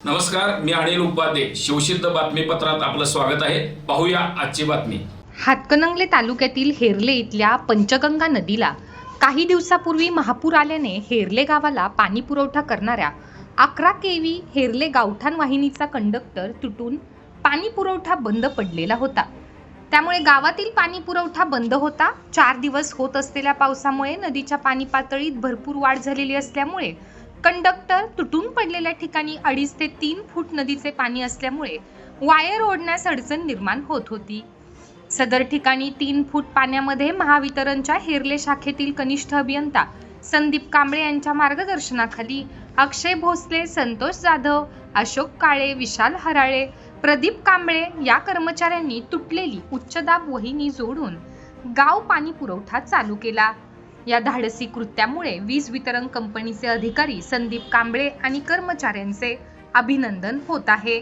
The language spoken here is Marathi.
नमस्कार मी अनिल उपाध्ये. शिवसिद्ध बातमीपत्रात आपलं स्वागत आहे. पाहूया आजची बातमी. हातकणंगले तालुक्यातील हेरले इथल्या पंचगंगा नदीला काही दिवसापूर्वी महापूर आल्याने हेरले गावाला पाणी पुरवठा करणाऱ्या अकरा केवी हेरले गावठाण वाहिनीचा कंडक्टर तुटून पाणी पुरवठा बंद पडलेला होता. त्यामुळे गावातील पाणी पुरवठा बंद होता. चार दिवस होत असलेल्या पावसामुळे नदीच्या पाणी पातळीत भरपूर वाढ झालेली असल्यामुळे कंडक्टर तुटून पडलेल्या ठिकाणी अडीच ते तीन फूट नदीचे पाणी असल्यामुळे वायर ओढण्यास अडचण निर्माण होत होती. सदर ठिकाणी तीन फूट पाण्यामध्ये महावितरणच्या हेरले शाखेतील कनिष्ठ अभियंता संदीप कांबळे यांच्या मार्गदर्शनाखाली अक्षय भोसले संतोष जाधव अशोक काळे विशाल हराळे प्रदीप कांबळे या कर्मचाऱ्यांनी तुटलेली उच्चदाब वहिनी जोडून गाव पाणी पुरवठा चालू केला. या धाडसी कृत्यामुळे वीज वितरण कंपनीचे अधिकारी संदीप कांबळे आणि कर्मचाऱ्यांचे अभिनंदन होत आहे.